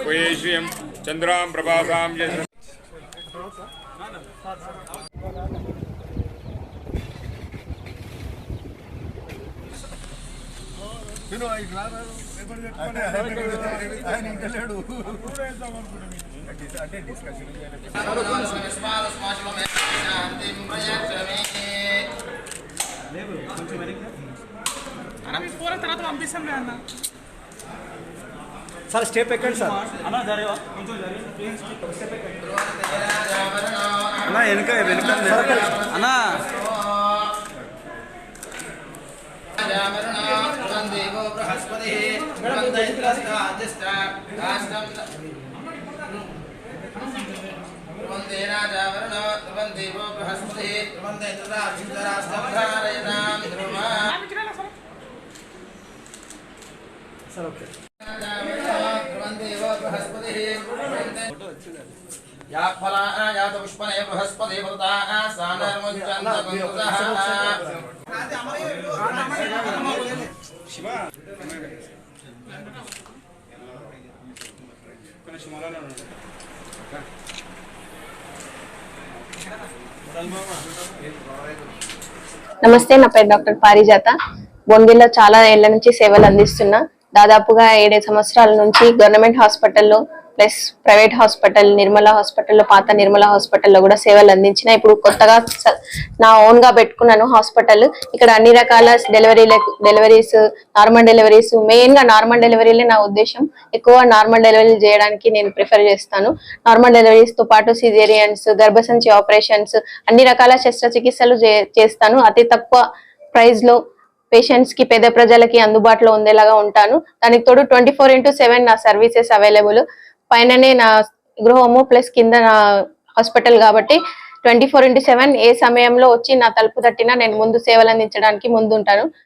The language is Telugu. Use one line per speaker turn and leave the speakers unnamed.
పోయేష్యం చంద్రాం ప్రభాసాం యశ
ఆయన ఇంకా లేడు అంటే డిస్కషన్
అన్న మీ ఫోన్ తర్వాత పంపిస్తాం లే అన్న
సార్ స్టెప్ ఎక్కండి సార్.
అన్న
వెనుక వెనుక అన్న. సార్ ఓకే
నమస్తే నా పేరు డాక్టర్ పారిజాత. బొందిలో చాలా ఏళ్ళ నుంచి సేవలు అందిస్తున్నా. దాదాపుగా ఏడే సంవత్సరాల నుంచి గవర్నమెంట్ హాస్పిటల్లో ప్లస్ ప్రైవేట్ హాస్పిటల్ నిర్మల హాస్పిటల్లో పాత నిర్మల హాస్పిటల్లో కూడా సేవలు అందించిన ఇప్పుడు కొత్తగా స- నా ఓన్గా పెట్టుకున్నాను హాస్పిటల్. ఇక్కడ అన్ని రకాల డెలివరీ డెలివరీస్ నార్మల్ డెలివరీస్ మెయిన్గా నార్మల్ డెలివరీలే నా ఉద్దేశం. ఎక్కువ నార్మల్ డెలివరీ చేయడానికి నేను ప్రిఫర్ చేస్తాను. నార్మల్ డెలివరీస్తో పాటు సిజేరియన్స్ గర్భసంచి ఆపరేషన్స్ అన్ని రకాల శస్త్రచికిత్సలు చే- చేస్తాను. అతి తక్కువ ప్రైస్లో పేషెంట్స్కి పేద ప్రజలకి అందుబాటులో ఉండేలాగా ఉంటాను. దానికి తోడు ట్వంటీ ఫోర్ ఇంటూ సెవెన్ నా సర్వీసెస్ అవైలబుల్ పైననే నా గృహము ప్లస్ కింద నా హాస్పిటల్ కాబట్టి ట్వంటీ ఫోర్ ఇంటూ సెవెన్ ఏ సమయంలో వచ్చి నా తలుపు తట్టినా నేను ముందు సేవలు అందించడానికి ముందు ఉంటాను